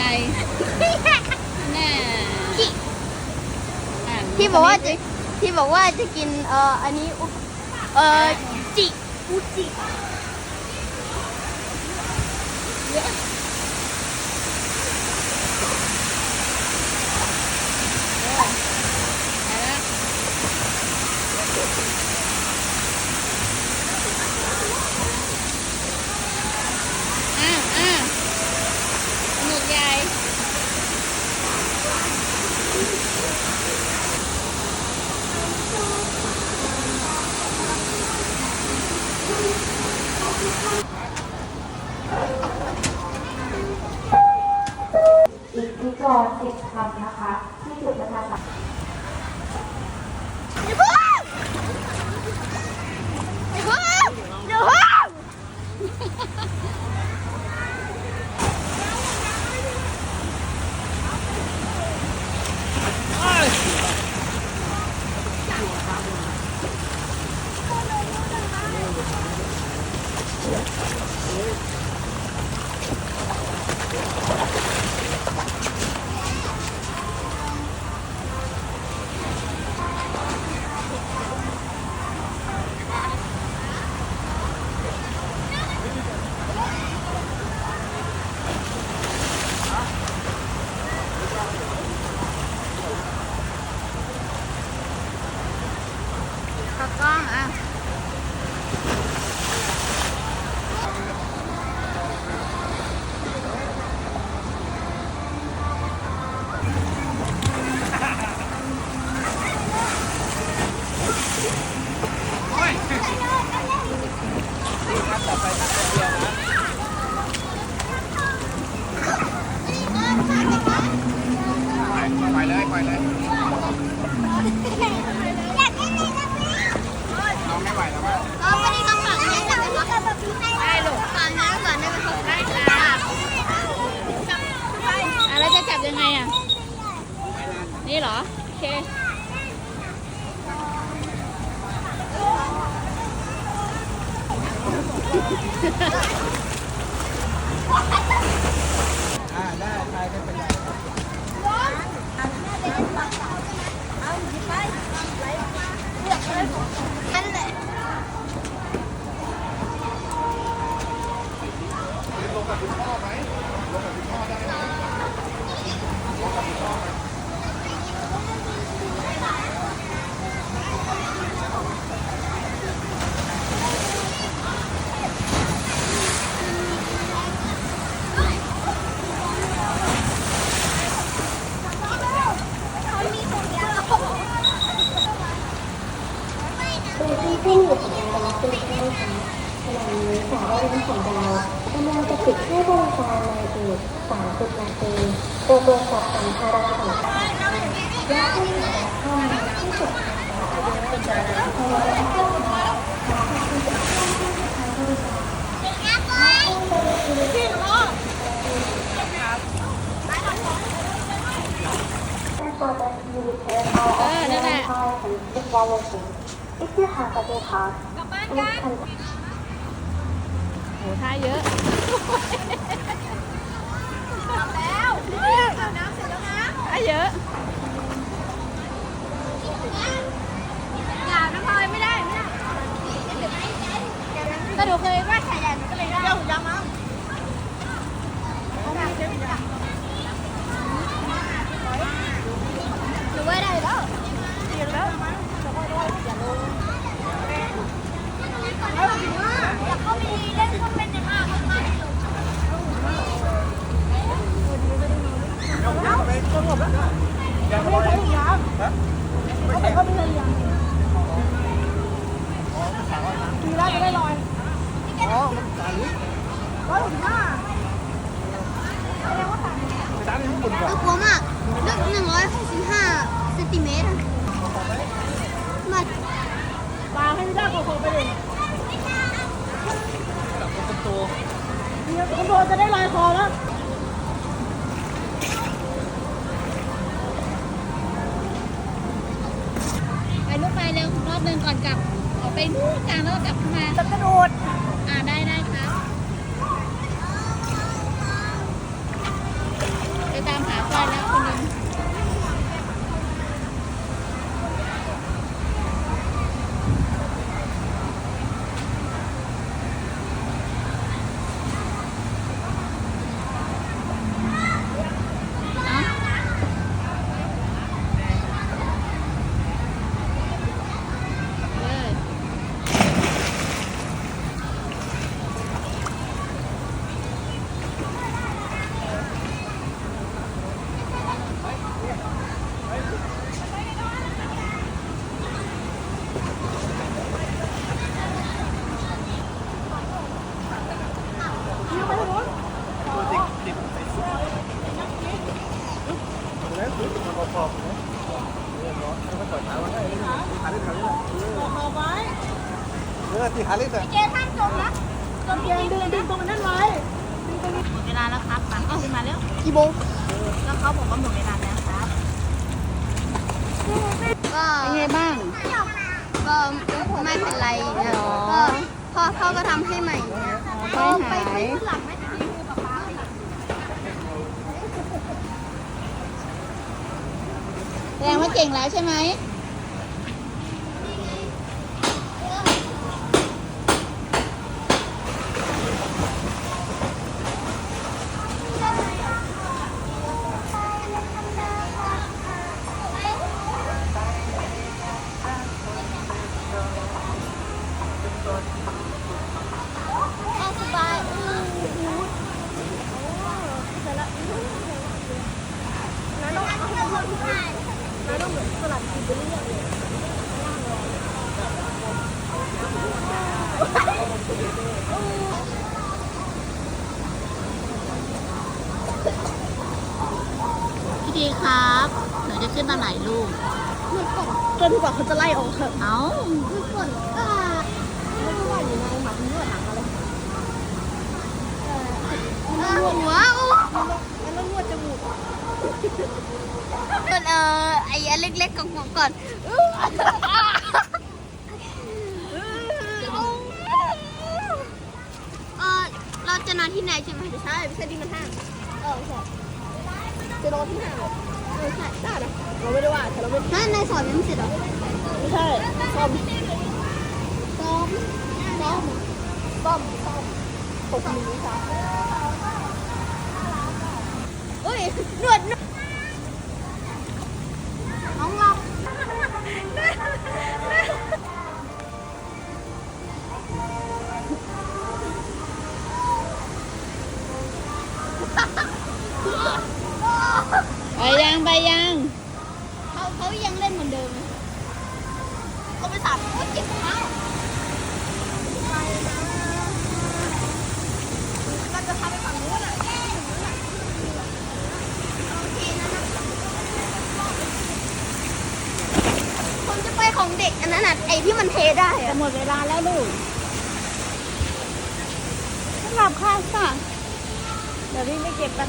ไงแน่อ่นที่บอกว่าจะที่บอกว่าจะกินเอ่ออันนี้อุเอ่อจิอุจิไปแล้วอ้าวอ้าวสนุกใหญ่ อีกที่กรสิบคำ นะคะที่จุดประทานอย่าเพิ่งอย่าเพิ่งอย่าพิ่ง ข้าวกล้องอะ ไปเลยไปเลยน้อง ไม่ไหวแล้วมั้งเราไม่ได้ต้องฝังแม่แต่เป็นว่าได้ลูกตอนนั้ก่อนได้ไหมครับได้ค่ะอะแล้วจะจับยังไงอะ นี่เหรอ โอเคอ่าได้ไปไม่เป็นไรนั่นแหละ เป็นที่ขึ้นอยู่กับการรับซื้อใช่ไหมคะขณะนี้สายการบินของเรากำลังจะปิดให้บริการในอีก30นาทีโดยบริษัทสัมภาระต่างๆและผู้สินค้าเข้ามาที่จุดขายอายุเป็นการรับซื้อและเข้ามาหาผู้สินค้าที่ใช้บริการ For the military or Ah, no, no. and evaluation. If you have a day pass, please contact โห ท่าเยอะ แล้วอาบน้ำเสร็จแล้วนะ ท่าเยอะ อย่าน้ำพลอยไม่ได้ไม่ได้ก็หนูเคยว่าฉายาหนูก็เลยได้เดี๋ยวยังมั้งหนูว่าได้แล้วเรียนแล้วอยากเข้าไปเล่นเครื่องเล่นในห้างมากๆ อ๋อมันสาลิร้อยหกสิบห้าไปตามที่ญี่ปุ่นก่อนน่ากลัวมากลึกหนึ่งร้อยหกสิบห้าเซนติเมตรอะมาแบบเป็นตัวไปลูกไปเร็วร อบหนึ่งก่อนกลับออกไปนู่นกลางแล้วก็กลับเข้ามาจะกระโดด อ่าได้ได้ครับ อตีขาเล่นเลยเจท่านจมนะจมยังดึงดึงตรงนั้นไว้หมดเวลาแล้วครับมาขึ้นมาเร็วกี่โมงแล้วเขาบอกว่าหมดเวลาแล้วครับก็เป็นไงบ้างก็ไม่เป็นไรนะหรอก็พ่อเขาก็ทำให้ใหม่นะอ๋อไปหายหลังไหมแสดงว่าเก่งแล้วใช่ไหม พี่ดีครับ หนูจะขึ้นตอนไหนลูกมันก่อนจนกว่าเขาจะไล่ออกเถอะเอ้ามันก่อนอ่าไม่รู้ว่าอยู่ในหมักนวดหนังอะไรเออหัวอู้มันต้องนวดจมูกมันเออไอ้อันเล็กๆของผมก่อนอื้อเออเราจะนอนที่ไหนใช่ไหมใช่ไม่ใช่ที่มันห้างเออใช่ จะนอนที่ห้างเหรออใช่ได้นะเราไม่ได้ว่าแต่เราไม่นั่นในสอนยังไม่เสร็จเหรอไม่ใช่ส้มซ้อมซ้อมซ้อมซ้อมหกมือครับเฮ้ยหนวดนวด ไปยังไปยังเขาเขายังเล่นเหมือนเดิมไหมเขาไปสาดโอ๊ยเจ็บเท้าไปนะเราจะพาไปฝั่งนู้นอะโอเคนะนะผมจะไปของเด็กอันนั้นอะไอ้ที่มันเทได้จะอะหมดเวลาแล้วลูกสำหรับค่ะค่ะเดี๋ยวพี่ไปเก็บกัน